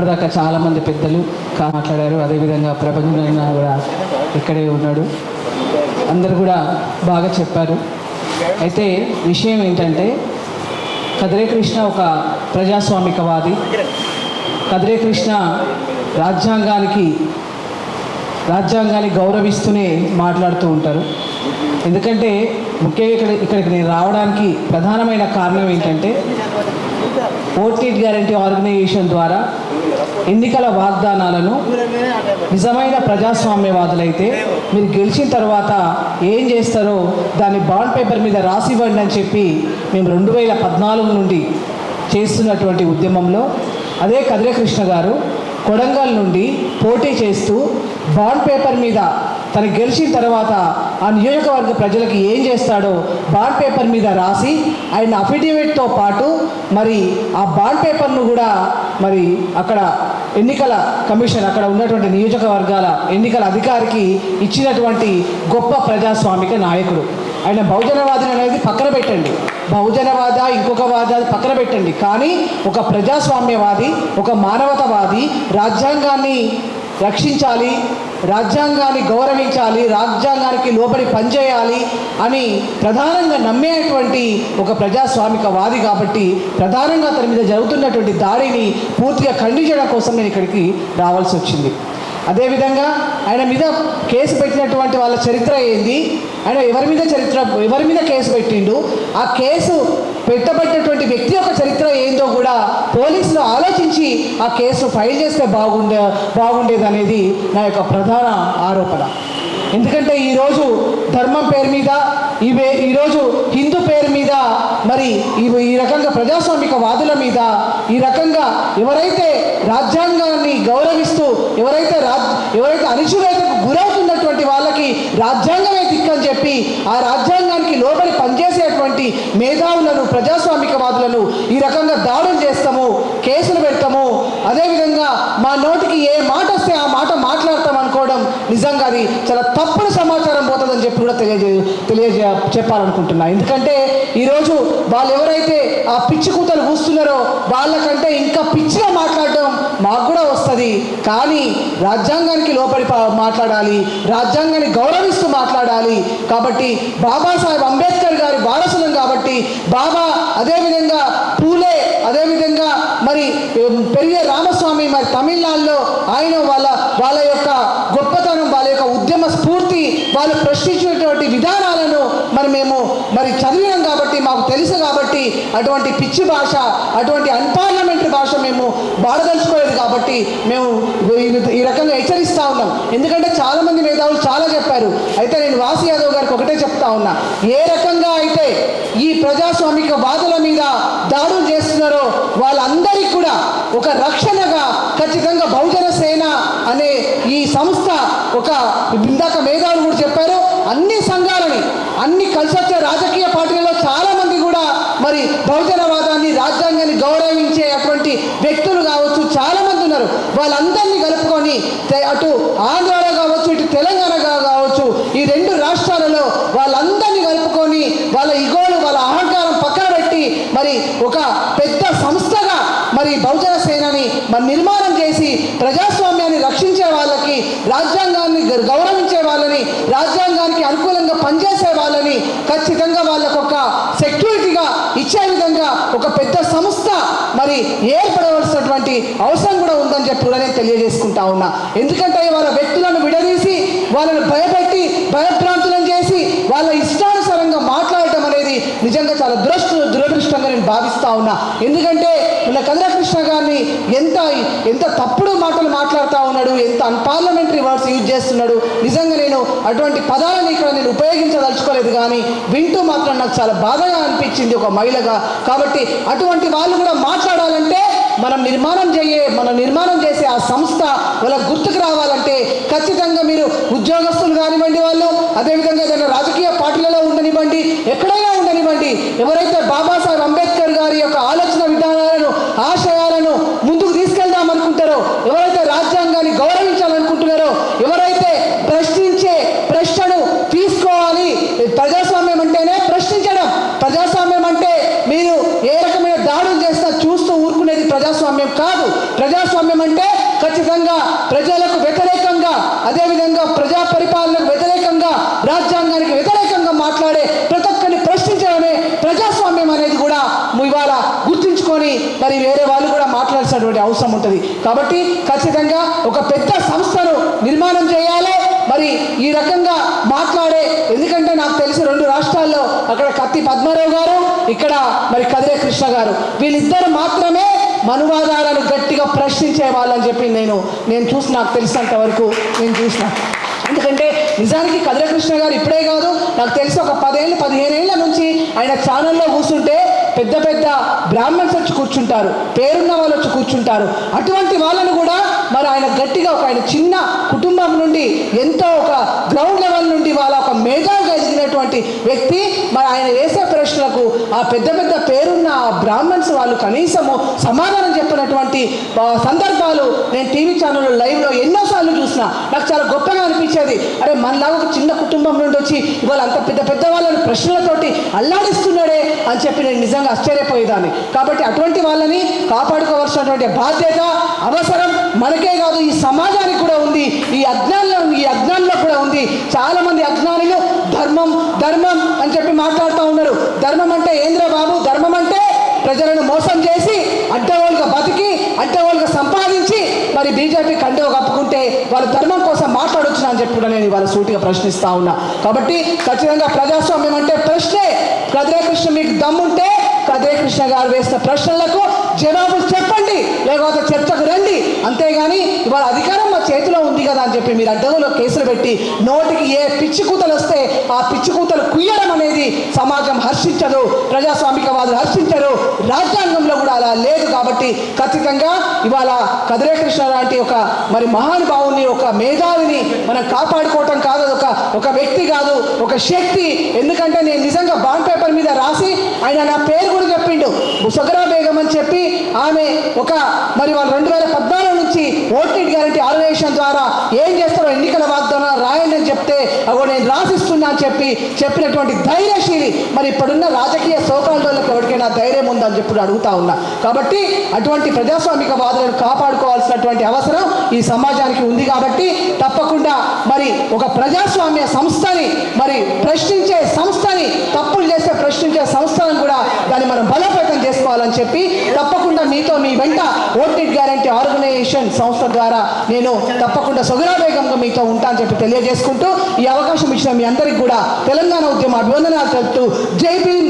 ఇప్పటిదాకా చాలామంది పెద్దలు కా- మాట్లాడారు. అదేవిధంగా ప్రపంచంగా కూడా ఇక్కడే ఉన్నాడు. అందరు కూడా బాగా చెప్పారు. అయితే విషయం ఏంటంటే కదిరే కృష్ణ ఒక ప్రజాస్వామికవాది. కదిరే కృష్ణ రాజ్యాంగానికి రాజ్యాంగాన్ని గౌరవిస్తూనే మాట్లాడుతూ ఉంటారు. ఎందుకంటే ముఖ్యంగా ఇక్కడ ఇక్కడికి నేను రావడానికి ప్రధానమైన కారణం ఏంటంటే ఓటీట్ గ్యారంటీ ఆర్గనైజేషన్ ద్వారా ఎన్నికల వాగ్దానాలను నిజమైన ప్రజాస్వామ్యవాదులైతే మీరు గెలిచిన తర్వాత ఏం చేస్తారో దాన్ని బాండ్ పేపర్ మీద రాసి ఇవ్వండి అని చెప్పి మేము రెండు వేల పద్నాలుగు నుండి చేస్తున్నటువంటి ఉద్యమంలో అదే కదిరకృష్ణ గారు కొడంగల్ నుండి పోటీ చేస్తూ బాండ్ పేపర్ మీద తను గెలిచిన తర్వాత ఆ నియోజకవర్గ ప్రజలకు ఏం చేస్తాడో బాండ్ పేపర్ మీద రాసి ఆయన అఫిడవిట్తో పాటు మరి ఆ బాండ్ పేపర్ను కూడా మరి అక్కడ ఎన్నికల కమిషన్ అక్కడ ఉన్నటువంటి నియోజకవర్గాల ఎన్నికల అధికారికి ఇచ్చినటువంటి గొప్ప ప్రజాస్వామిక నాయకుడు. ఆయన బహుజనవాది అనేది పక్కన పెట్టండి. బహుజనవాద ఇంకొక వాద పక్కన పెట్టండి. కానీ ఒక ప్రజాస్వామ్యవాది ఒక మానవతవాది రాజ్యాంగాన్ని రక్షించాలి రాజ్యాంగాన్ని గౌరవించాలి రాజ్యాంగానికి లోబడి పనిచేయాలి అని ప్రధానంగా నమ్మేటువంటి ఒక ప్రజాస్వామికవాది కాబట్టి ప్రధానంగా అతని మీద జరుగుతున్నటువంటి దాడిని పూర్తిగా ఖండించడం కోసం నేను ఇక్కడికి రావాల్సి వచ్చింది. అదేవిధంగా ఆయన మీద కేసు పెట్టినటువంటి వాళ్ళ చరిత్ర ఏంది? ఆయన ఎవరి మీద చరిత్ర ఎవరి మీద కేసు పెట్టిండు? ఆ కేసు పెట్టబడినటువంటి వ్యక్తి యొక్క చరిత్ర ఏందో కూడా పోలీసులు ఆలోచించి ఆ కేసు ఫైల్ చేస్తే బాగుండే బాగుండేది అనేది నా యొక్క ప్రధాన ఆరోపణ. ఎందుకంటే ఈరోజు ధర్మం పేరు మీద ఇవే ఈరోజు హిందూ పేరు మీద మరి ఈ ఈ రకంగా ప్రజాస్వామిక వాదుల మీద ఈ రకంగా ఎవరైతే రాజ్యాంగాన్ని గౌరవిస్తూ ఎవరైతే రాజ్ ఎవరైతే అణిచివేతకు గురవుతున్నటువంటి వాళ్ళకి రాజ్యాంగమే దిక్కని చెప్పి ఆ రాజ్యాంగానికి పనిచేసేటువంటి మేధావులను ప్రజాస్వామికవాదులను ఈ రకంగా దాడులు చేస్తాము కేసులు పెడతాము. అదేవిధంగా మా నోటికి ఏ మాట వస్తే ఆ మాట మాట్లాడతాం అనుకోవడం నిజంగా అది చాలా తప్పుడు సమాచారం పోతుందని చెప్పి కూడా తెలియజే తెలియజే చెప్పాలనుకుంటున్నా. ఎందుకంటే ఈరోజు వాళ్ళు ఎవరైతే ఆ పిచ్చి కూతలు కూస్తున్నారో వాళ్ళకంటే ఇంకా పిచ్చిగా మాట్లాడడం మాకు కూడా వస్తుంది. కానీ రాజ్యాంగానికి లోపడి పా- మాట్లాడాలి. రాజ్యాంగాన్ని గౌరవిస్తూ మాట్లాడాలి. కాబట్టి బాబాసాహెబ్ అంబేద్కర్ గారి వారసులం కాబట్టి బాబా అదేవిధంగా పూలే అదేవిధంగా మరి పెరిగే రామస్వామి మరి తమిళనాడులో ఆయన వాళ్ళ వాళ్ళ యొక్క గొప్పతనం వాళ్ళ యొక్క ఉద్యమ స్ఫూర్తి వాళ్ళు ప్రశ్నించినటువంటి విధానాలను మరి మేము మరి చదివినాం కాబట్టి మాకు తెలుసు కాబట్టి అటువంటి పిచ్చి భాష అటువంటి అన్పార్లమెంటరీ భాష మేము వాడదలుచుకోలేదు కాబట్టి మేము ఈ- ఈ రకంగా హెచ్చరిస్తా ఉన్నాం. ఎందుకంటే చాలామంది మేధావులు చాలా చెప్పారు. అయితే నేను వాసి యాదవ్ గారికి ఒకటే చెప్తా ఉన్నా. ఏ రకంగా అయితే ఈ ప్రజాస్వామిక వాదుల మీద దాడులు చేస్తున్నారో వాళ్ళందరికీ కూడా ఒక రక్షణగా ఖచ్చితంగా బహుజన సేన అనే ఈ సంస్థ ఒక ఇందాక మేధావులు కూడా చెప్పారు అన్ని సంఘాలని అన్ని కలిసి వచ్చే రాజకీయ పార్టీలలో చాలా మంది కూడా మరి బహుజనవాదాన్ని రాజ్యాంగాన్ని గౌరవించే అటువంటి వ్యక్తులు కావచ్చు చాలా మంది ఉన్నారు. వాళ్ళందరినీ కలుపుకొని అటు ఆంధ్రాలో కావచ్చు ఇటు తెలంగాణగా కావచ్చు ఈ రెండు రాష్ట్రాలలో వాళ్ళందరినీ కలుపుకొని వాళ్ళ ఇగోలు వాళ్ళ అహంకారం పక్కన పెట్టి మరి ఒక పెద్ద సంస్థగా మరి బహుజన సేనని మరి నిర్మాణం చేసి ప్రజాస్వామ్యాన్ని రక్షించే వాళ్ళకి రాజ్యాంగాన్ని గ- గౌరవించే వాళ్ళని రాజ్యాంగానికి అనుకూలంగా పనిచేసే వాళ్ళని ఖచ్చితంగా వాళ్ళకు ఒక సెక్యూరిటీగా ఇచ్చే విధంగా ఒక పెద్ద సంస్థ మరి ఏర్పడవలసినటువంటి అవసరం కూడా ఉందని చెప్పి కూడా నేను తెలియజేసుకుంటా ఉన్నా. ఎందుకంటే వాళ్ళ వ్యక్తులను విడదీసి వాళ్ళని భయపెట్టి భయభ్రాంతులను చేసి వాళ్ళ ఇష్టానుసారంగా మాట్లాడటం అనేది నిజంగా చాలా దురదృష్ట నేను ఉన్నా. ఎందుకంటే మన కృష్ణ గారిని ఎంత ఎంత తప్పుడు మాటలు మాట్లాడుతూ ఉన్నాడు ఎంత అన్పార్లమెంటరీ వర్డ్స్ యూజ్ చేస్తున్నాడు నిజంగా నేను అటువంటి పదాలను ఇక్కడ నేను ఉపయోగించదలుచుకోలేదు కానీ వింటూ మాత్రం నాకు చాలా బాధగా అనిపించింది ఒక మహిళగా. కాబట్టి అటువంటి వాళ్ళు కూడా మాట్లాడాలంటే మనం నిర్మాణం చేయే మనం నిర్మాణం చేసే ఆ సంస్థ వాళ్ళకు గుర్తుకు రావాలంటే ఖచ్చితంగా మీరు ఉద్యోగస్తులు కానివ్వండి వాళ్ళు అదేవిధంగా ఏదైనా రాజకీయ పార్టీలలో ఉండనివ్వండి ఎక్కడ ఉండనివ్వండి ఎవరైతే బాబాసాహెబ్ అంబేద్కర్ గారి యొక్క ఆలోచన విధానాలను ఆశయాలను ముందుకు తీసుకెళ్దాం అనుకుంటారో ఎవరైతే రాజ్యాంగాన్ని గౌరవించాలనుకుంటున్నారో ఎవరైతే ప్రశ్నించే ప్రశ్నను తీసుకోవాలి ప్రజాస్వామ్యం అంటేనే ప్రశ్నించడం ప్రజాస్వామ్యం అంటే మీరు ఏ రకమైన దాడులు చేస్తా చూస్తూ ఊరుకునేది ప్రజాస్వామ్యం కాదు. ప్రజాస్వామ్యం అంటే ఖచ్చితంగా ప్రజలకు వ్యతిరేకంగా అదేవిధంగా ప్రజా పరిపాలనకు వ్యతిరేకంగా రాజ్యాంగానికి వ్యతిరేకంగా మాట్లాడే ప్రతి ఒక్కరిని ప్రశ్నించడమే ప్రజాస్వామ్యం అనేది కూడా ఇవాళ గుర్తుంచుకొని మరి వేరే వాళ్ళు కూడా మాట్లాడాల్సినటువంటి అవసరం ఉంటుంది. కాబట్టి ఖచ్చితంగా ఒక పెద్ద సంస్థను నిర్మాణం చేయాలి. మరి ఈ రకంగా మాట్లాడే ఎందుకంటే నాకు తెలిసి రెండు రాష్ట్రాల్లో అక్కడ కత్తి పద్మారావు గారు ఇక్కడ మరి కదిరే కృష్ణ గారు. వీళ్ళిద్దరు మాత్రమే మనువాదాలను గట్టిగా ప్రశ్నించే వాళ్ళని చెప్పి నేను నేను చూసి నాకు తెలిసినంత వరకు నేను చూసిన. ఎందుకంటే నిజానికి కదిరకృష్ణ గారు ఇప్పుడే కాదు నాకు తెలిసి ఒక పదేళ్ళు పదిహేనేళ్ళ నుంచి ఆయన ఛానల్లో కూర్చుంటే పెద్ద పెద్ద బ్రాహ్మణ్స్ వచ్చి కూర్చుంటారు పేరున్న వాళ్ళు వచ్చి కూర్చుంటారు. అటువంటి వాళ్ళను కూడా మరి ఆయన గట్టిగా ఒక ఆయన చిన్న కుటుంబం నుండి ఎంతో ఒక గ్రౌండ్ లెవెల్ నుండి వాళ్ళ ఒక మేధావిగా ఉన్నటువంటి వ్యక్తి మరి ఆయన వేసే ప్రశ్నలకు ఆ పెద్ద పెద్ద పేరున్న ఆ బ్రాహ్మణ్స్ వాళ్ళు కనీసము సమాధానం చెప్పినటువంటి సందర్భాలు నేను టీవీ ఛానల్ లైవ్లో ఎన్నోసార్లు చూసిన. నాకు చాలా గొప్పగా అనిపించేది. అరే మనలాగా ఒక చిన్న కుటుంబం నుండి వచ్చి ఇవాళ అంత పెద్ద పెద్ద వాళ్ళని ప్రశ్నలతోటి అల్లాడిస్తున్నాడే అని చెప్పి నేను నిజంగా ఆశ్చర్యపోయేదాన్ని. కాబట్టి అటువంటి వాళ్ళని కాపాడుకోవాల్సినటువంటి బాధ్యత అవసరం మనకే కాదు ఈ సమాజానికి కూడా ఉంది ఈ అజ్ఞానంలో ఈ అజ్ఞానంలో కూడా ఉంది. చాలా మంది అజ్ఞానులు ధర్మం ధర్మం అని చెప్పి మాట్లాడుతూ ఉన్నారు ధర్మం అంటే ఏంద్ర బాబు ధర్మం అంటే ప్రజలను మోసం చేసి అడ్డవాళ్ళుగా బతికి అడ్డవాళ్ళుగా సంపాదించి మరి బీజేపీ కండువ కప్పుకుంటే వాళ్ళ ధర్మం కోసం మాట్లాడొచ్చు అని చెప్పి కూడా నేను ఇవాళ సూటిగా ప్రశ్నిస్తా ఉన్నా. కాబట్టి ఖచ్చితంగా ప్రజాస్వామ్యం అంటే ప్రశ్నే. కదిరే కృష్ణ మీకు దమ్ముంటే కదిరే కృష్ణ గారు వేసిన ప్రశ్నలకు జవాబులు చెప్పండి లేకపోతే చర్చకు రండి. అంతేగాని ఇవాళ అధికారం మా చేతిలో ఉంది కదా అని చెప్పి మీరు అడ్డంలో కేసులు పెట్టి నోటికి ఏ పిచ్చి కూతలు వస్తే ఆ పిచ్చి కూతలు కుయ్యడం అనేది సమాజం హర్షించదు ప్రజాస్వామికవాదులు హర్షించరు రాజ్యాంగంలో కూడా అలా లేదు కాబట్టి ఖచ్చితంగా ఇవాళ కదిరే కృష్ణ లాంటి ఒక మరి మహానుభావుని ఒక మేధావిని మనం కాపాడుకోవటం కాదు అది ఒక ఒక వ్యక్తి కాదు ఒక శక్తి. ఎందుకంటే నేను నిజంగా బాండ్ పేపర్ మీద రాసి ఆయన నా పేరు కూడా చెప్పిండు. సుగరా ఆమె ఒక మరి వాళ్ళు రెండు వేల పద్నాలుగు నుంచి ఓటీటీ గ్యారంటీ ఆర్గనైజేషన్ ద్వారా ఏం చేస్తారో ఎన్నికల వాగ్దానం రాయండి అని చెప్తే అగో నేను రాసిస్తున్నా అని చెప్పి చెప్పినటువంటి ధైర్యశీలి మరి ఇప్పుడున్న రాజకీయ సోకాళ్ళకి ఎవరికైనా ధైర్యం ఉందని చెప్పి అడుగుతా ఉన్నా. కాబట్టి అటువంటి ప్రజాస్వామిక వాదులను కాపాడుకోవాల్సినటువంటి అవసరం ఈ సమాజానికి ఉంది కాబట్టి తప్పకుండా మరి ఒక ప్రజాస్వామ్య సంస్థని మరి ప్రశ్నించే సంస్థని తప్పులు చేస్తే ప్రశ్నించే సంస్థను కూడా దాన్ని మనం బలోపేతం చేసుకోవాలని చెప్పి తప్పకుండా మీతో మీ వెంట ఓటీటీ గ్యారంటీ ఆర్గనైజేషన్ సంస్థ ద్వారా నేను తప్పకుండా సుగరావేగంగా మీతో ఉంటా అని చెప్పి తెలియజేసుకుంటూ ఈ అవకాశం ఇచ్చిన మీ అందరికి కూడా తెలంగాణ ఉద్యమ అభివందనాలు తెలుపుతూ జై భీమ్